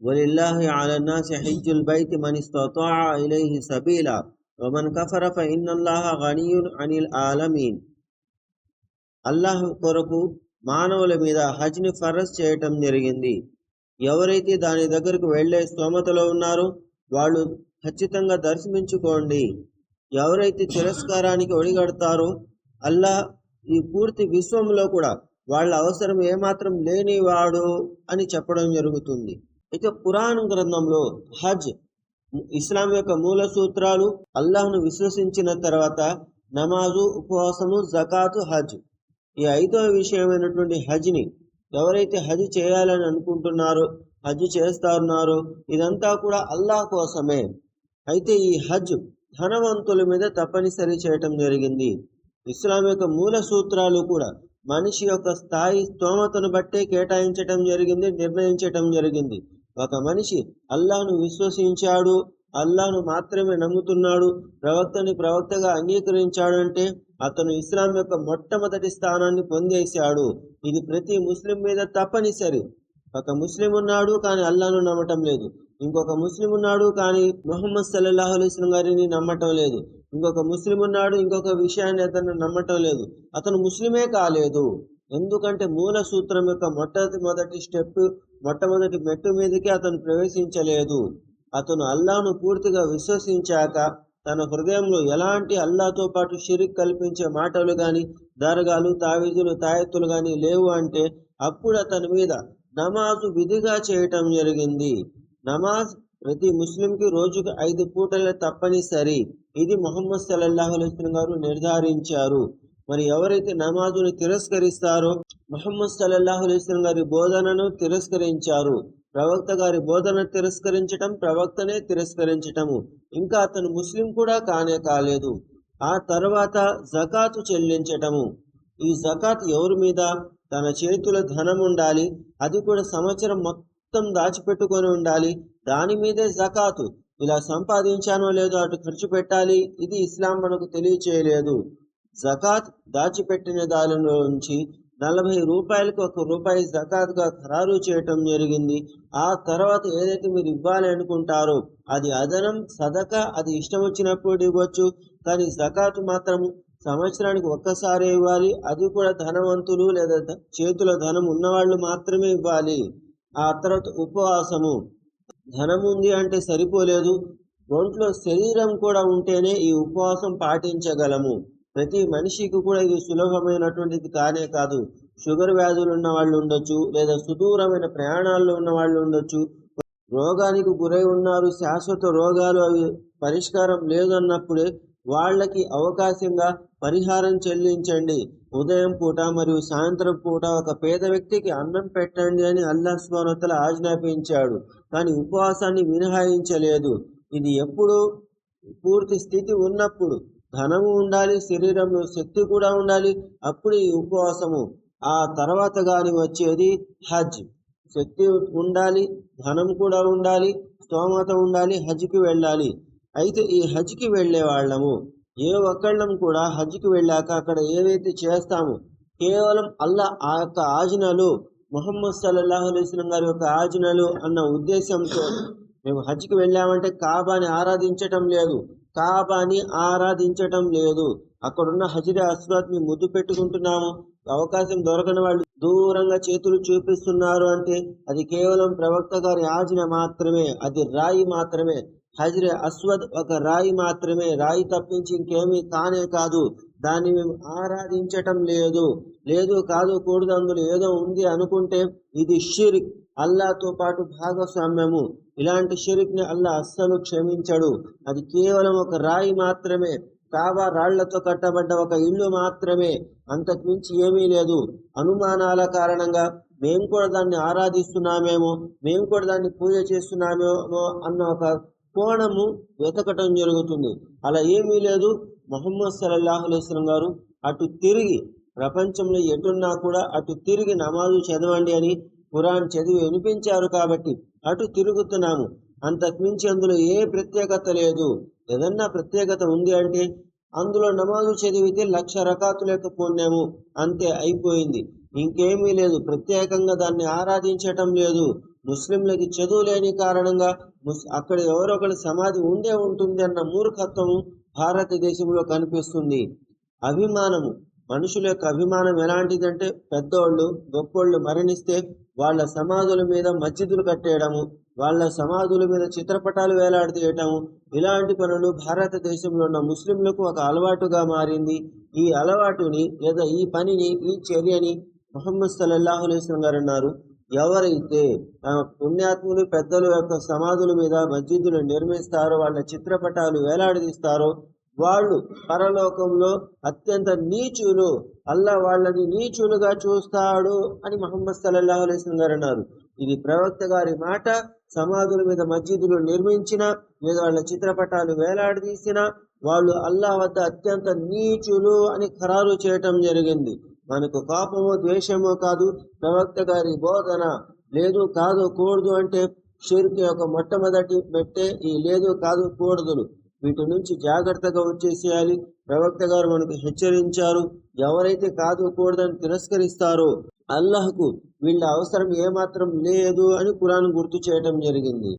ولله على الناس حج البيت من استطاع إليه سبيلا ومن كفر فإن الله غني عن العالمين అల్లాహ్ కొరకు మానవుల మీద హజ్ని ఫరస్ చేయటం జరిగింది ఎవరైతే దాని దగ్గరకు వెళ్ళే స్తోమతలో ఉన్నారో వాళ్ళు ఖచ్చితంగా దర్శించుకోండి ఎవరైతే తిరస్కారానికి ఒడిగడతారో అల్లాహ్ ఈ పూర్తి విశ్వంలో కూడా వాళ్ళ అవసరం ఏమాత్రం లేనివాడు అని చెప్పడం జరుగుతుంది ఇక పురాణ గ్రంథంలో హజ్ ఇస్లాం యొక్క మూల సూత్రాలు అల్లాహ్ను విశ్వసించిన తర్వాత నమాజు ఉపవాసము జకాతు హజ్. ఈ ఐదవ విషయమైనటువంటి హజ్ని ఎవరైతే హజ్ చేయాలని అనుకుంటున్నారో హజ్ చేస్తున్నారో ఇదంతా కూడా అల్లాహ్ కోసమే. అయితే ఈ హజ్ ధనవంతుల మీద తప్పనిసరి చేయటం జరిగింది. ఇస్లాం యొక్క మూల సూత్రాలు కూడా మనిషి యొక్క స్థాయి స్తోమతను బట్టే కేటాయించటం జరిగింది నిర్ణయించటం జరిగింది. ఒక మనిషి అల్లాహ్ను విశ్వసించాడు అల్లాను మాత్రమే నమ్ముతున్నాడు ప్రవక్తని ప్రవక్తగా అంగీకరించాడు అంటే అతను ఇస్లాం యొక్క మొట్టమొదటి స్థానాన్ని పొందేశాడు. ఇది ప్రతి ముస్లిం మీద తప్పనిసరి. ఒక ముస్లిం ఉన్నాడు కానీ అల్లాను నమ్మటం లేదు. ఇంకొక ముస్లిం ఉన్నాడు కానీ మొహమ్మద్ సల్లల్లాహు అలైస్లం గారిని నమ్మటం లేదు. ఇంకొక ముస్లిం ఉన్నాడు ఇంకొక విషయాన్ని అతను నమ్మటం లేదు. అతను ముస్లిమే కాలేదు. ఎందుకంటే మూల సూత్రం యొక్క మొట్టమొదటి స్టెప్ మొట్టమొదటి మెట్టు మీదకి అతను ప్రవేశించలేదు. అతను అల్లాను పూర్తిగా విశ్వసించాక తన హృదయంలో ఎలాంటి అల్లాతో పాటు షిరిక్ కల్పించే మాటలు గాని దర్గాలు తావీజులు తాయెత్తులు గాని లేవు అంటే అప్పుడు అతని మీద నమాజు విధిగా చేయటం జరిగింది. నమాజ్ ప్రతి ముస్లింకి రోజుకు ఐదు పూటల తప్పనిసరి. ఇది మొహమ్మద్ సల్లాహు అలైస్ గారు నిర్ధారించారు. మరి ఎవరైతే నమాజుని తిరస్కరిస్తారో మొహమ్మద్ సల్లల్లాహు అలైస్లం గారి బోధనను తిరస్కరించారు. ప్రవక్త గారి బోధన తిరస్కరించటం ప్రవక్తనే తిరస్కరించటము. ఇంకా అతను ముస్లిం కూడా కానే కాలేదు. ఆ తర్వాత జకాతు చెల్లించటము. ఈ జకాత్ ఎవరి మీద? తన చేతుల ధనం ఉండాలి. అది కూడా సంవత్సరం మొత్తం దాచిపెట్టుకొని ఉండాలి. దాని మీదే జకాతు. ఇలా సంపాదించానో లేదో అటు ఖర్చు పెట్టాలి. ఇది ఇస్లాం మనకు తెలియచేయలేదు. జకాత్ దాచిపెట్టిన దానిలో నుంచి నలభై రూపాయలకు ఒక రూపాయి జకాత్గా ఖరారు చేయటం జరిగింది. ఆ తర్వాత ఏదైతే మీరు ఇవ్వాలి అనుకుంటారో అది అదనం సదక అది ఇష్టం వచ్చినప్పుడు ఇవ్వచ్చు. కానీ జకాత్ మాత్రం సంవత్సరానికి ఒక్కసారి ఇవ్వాలి. అది కూడా ధనవంతులు లేదా చేతుల ధనం ఉన్నవాళ్ళు మాత్రమే ఇవ్వాలి. ఆ తర్వాత ఉపవాసము. ధనం ఉంది అంటే సరిపోలేదు. ఒంట్లో శరీరం కూడా ఉంటేనే ఈ ఉపవాసం పాటించగలము. ప్రతి మనిషికి కూడా ఇది సులభమైనటువంటిది కానే కాదు. షుగర్ వ్యాధులు ఉన్న వాళ్ళు ఉండొచ్చు లేదా సుదూరమైన ప్రయాణాల్లో ఉన్న వాళ్ళు ఉండొచ్చు. రోగానికి గురై ఉన్నారు శాశ్వత రోగాలు అవి పరిష్కారం లేదన్నప్పుడే వాళ్ళకి అవకాశంగా పరిహారం చెల్లించండి. ఉదయం పూట మరియు సాయంత్రం పూట ఒక పేద వ్యక్తికి అన్నం పెట్టండి అని అల్లాహ్ స్వానతల ఆజ్ఞాపించాడు. కానీ ఉపవాసాన్ని మినహాయించలేదు. ఇది ఎప్పుడు పూర్తి స్థితి ఉన్నప్పుడు ధనము ఉండాలి శరీరంలో శక్తి కూడా ఉండాలి. అప్పుడు ఈ ఉపవాసము. ఆ తర్వాత గాని వచ్చేది హజ్. శక్తి ఉండాలి ధనం కూడా ఉండాలి స్తోమత ఉండాలి హజ్కి వెళ్ళాలి. అయితే ఈ హజ్కి వెళ్ళే వాళ్ళము ఏ ఒక్కళ్ళం కూడా హజ్కి వెళ్ళాక అక్కడ ఏవైతే చేస్తామో కేవలం అల్లా ఆ యొక్క ఆజ్ఞలు మొహమ్మద్ సల్లల్లాహు అలైస్లం గారి యొక్క ఆజ్ఞలు అన్న ఉద్దేశంతో మేము హజ్కి వెళ్ళామంటే కాబాని ఆరాధించటం లేదు. కాబాని ఆరాధించటం లేదు. అక్కడున్న హజరే అస్వాద్ని ముద్దు పెట్టుకుంటున్నాము. అవకాశం దొరకని వాళ్ళు దూరంగా చేతులు చూపిస్తున్నారు అంటే అది కేవలం ప్రవక్త గారి ఆజ్ఞ మాత్రమే అది రాయి మాత్రమే. హజరే అస్వద్ ఒక రాయి మాత్రమే. రాయి తప్పించి ఇంకేమీ కానే కాదు. దాన్ని మేము ఆరాధించటం లేదు. లేదు కాదు కూడదు అందులో ఏదో ఉంది అనుకుంటే ఇది షిరిక్ అల్లాతో పాటు భాగస్వామ్యము. ఇలాంటి షిరిక్ని అల్లా అస్సలు క్షమించడు. అది కేవలం ఒక రాయి మాత్రమే. కావా రాళ్ళతో కట్టబడ్డ ఒక ఇల్లు మాత్రమే. అంతకు మించి ఏమీ లేదు. అనుమానాల కారణంగా మేము కూడా దాన్ని ఆరాధిస్తున్నామేమో మేము కూడా దాన్ని పూజ చేస్తున్నామేమో అన్న ఒక కోణము వెతకటం జరుగుతుంది. అలా ఏమీ లేదు. మహమ్మద్ సల్లల్లాహు అలైస్లం గారు అటు తిరిగి ప్రపంచంలో ఎటున్నా కూడా అటు తిరిగి నమాజు చదవండి అని ఖురాన్ చదివి వినిపించారు కాబట్టి అటు తిరుగుతున్నాము. అంతకు మించి అందులో ఏ ప్రత్యేకత లేదు. ఏదన్నా ప్రత్యేకత ఉంది అంటే అందులో నమాజు చదివితే లక్ష రకాతులకు యొక్క అంతే అయిపోయింది. ఇంకేమీ లేదు. ప్రత్యేకంగా దాన్ని ఆరాధించటం లేదు. ముస్లింలకి చదువు లేని కారణంగా ముస్ అక్కడ ఎవరో ఒకరి సమాధి ఉండే ఉంటుంది అన్న మూర్ఖత్వము భారతదేశంలో కనిపిస్తుంది. అభిమానము. మనుషుల యొక్క అభిమానం ఎలాంటిదంటే పెద్దోళ్ళు గొప్పోళ్ళు మరణిస్తే వాళ్ళ సమాధుల మీద మస్జిదులు కట్టేయడము వాళ్ళ సమాధుల మీద చిత్రపటాలు వేలాడదీయటము. ఇలాంటి పనులు భారతదేశంలో ఉన్న ముస్లింలకు ఒక అలవాటుగా మారింది. ఈ అలవాటుని లేదా ఈ పనిని ఈ చర్యని మొహమ్మద్ సల్లల్లాహు గారు అన్నారు. ఎవరైతే పుణ్యాత్ములు పెద్దల యొక్క సమాధుల మీద మస్జిదులు నిర్మిస్తారో వాళ్ళ చిత్రపటాలు వేలాడదీస్తారో వాళ్ళు పరలోకంలో అత్యంత నీచులు అల్లా వాళ్ళని నీచులుగా చూస్తాడు అని మహమ్మద్ సల్లాహు అలైస్లం గారు అన్నారు. ఇది ప్రవక్త గారి మాట. సమాధుల మీద మస్జిదులు నిర్మించిన లేదా వాళ్ళ చిత్రపటాలు వేలాడదీసిన వాళ్ళు అల్లా వద్ద అత్యంత నీచులు అని ఖరారు చేయటం జరిగింది. మనకు కోపమో ద్వేషమో కాదు. ప్రవక్త గారి బోధన లేదు కాదు కూడదు అంటే షిర్క్ యొక్క మొట్టమొదటి పెట్టే ఈ లేదు కాదు కూడదులు. వీటి నుంచి జాగ్రత్తగా వచ్చేసేయాలి. ప్రవక్త గారు మనకు హెచ్చరించారు. ఎవరైతే కాదు కూడదని తిరస్కరిస్తారో అల్లహకు వీళ్ళ అవసరం ఏమాత్రం లేదు అని కురాన్ గుర్తు చేయడం జరిగింది.